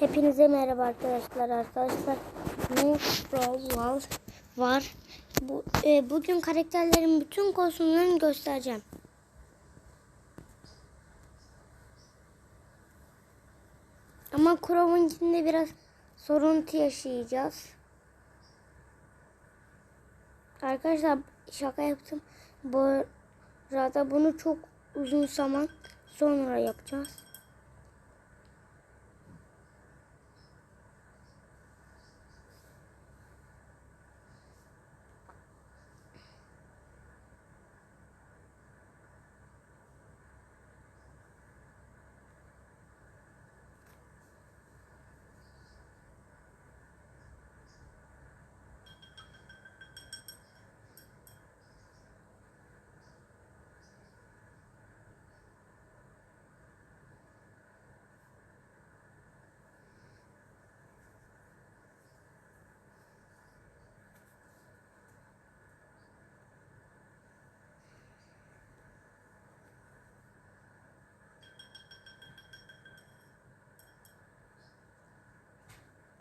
Hepinize merhaba arkadaşlar. Arkadaşlar bu Brawl var. var. Bu, e, bugün karakterlerin bütün kostümlerini göstereceğim. Ama Crow'un içinde biraz soruntu yaşayacağız. Arkadaşlar şaka yaptım. Bu arada bunu çok uzun zaman sonra yapacağız.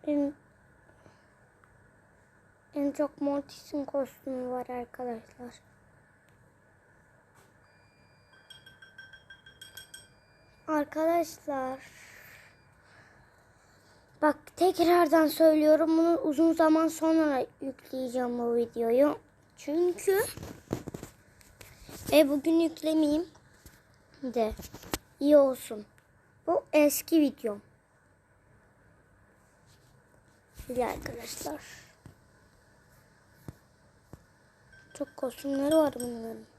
En, en çok Mortis'in kostümü var arkadaşlar. Arkadaşlar bak tekrardan söylüyorum bunu uzun zaman sonra yükleyeceğim bu videoyu. Çünkü e bugün yüklemeyeyim de iyi olsun. Bu eski videom. İyi arkadaşlar. Çok kostümleri var bunların.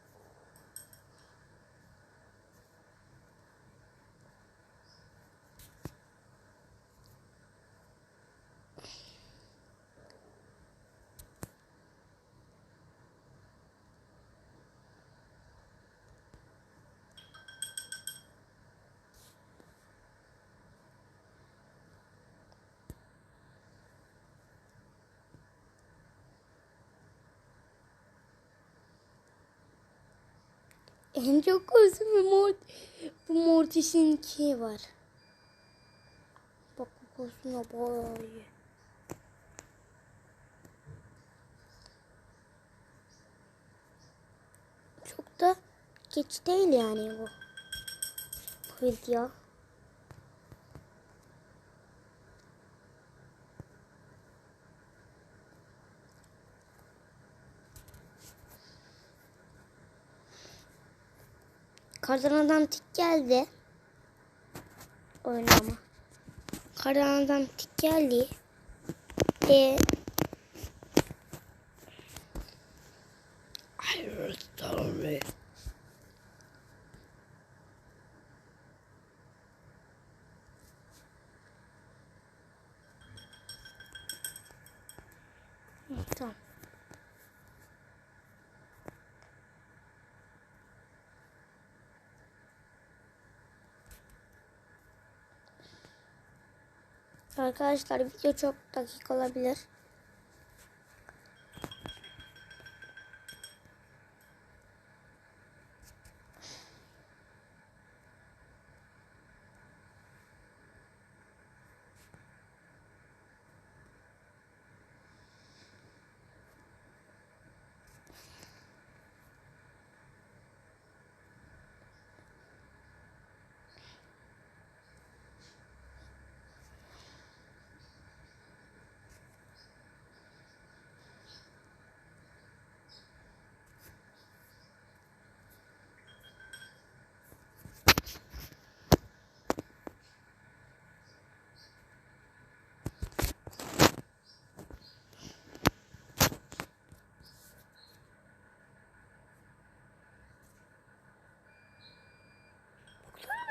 En çok kostümü mort bu Mortis'inki var. Bak bu kostüme bayağı. Çok da geç değil yani bu. Bu video. Kardan adam tik geldi. Oynama. Kardan adam tik geldi. E Story. tamam. Arkadaşlar video çok dakika olabilir.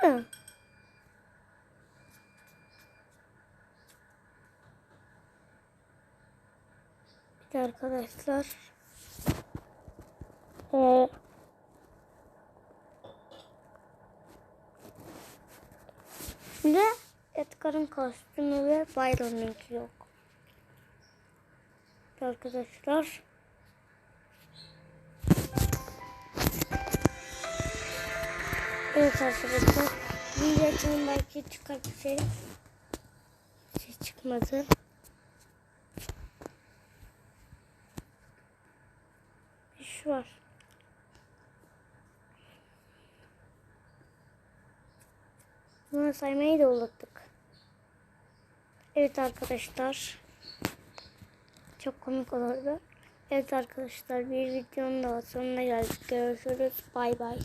Hı. Bir arkadaşlar ee, de Edgar'ın kostümü ve Byron'unki yok. Arkadaşlar Evet arkadaşlar. Bir yakın belki çıkar bir şey. şey çıkmadı. Şu var. Bunu saymayı da unuttuk. Evet arkadaşlar. Çok komik olurdu. Evet arkadaşlar bir videonun daha sonuna geldik. Görüşürüz. Bay bay.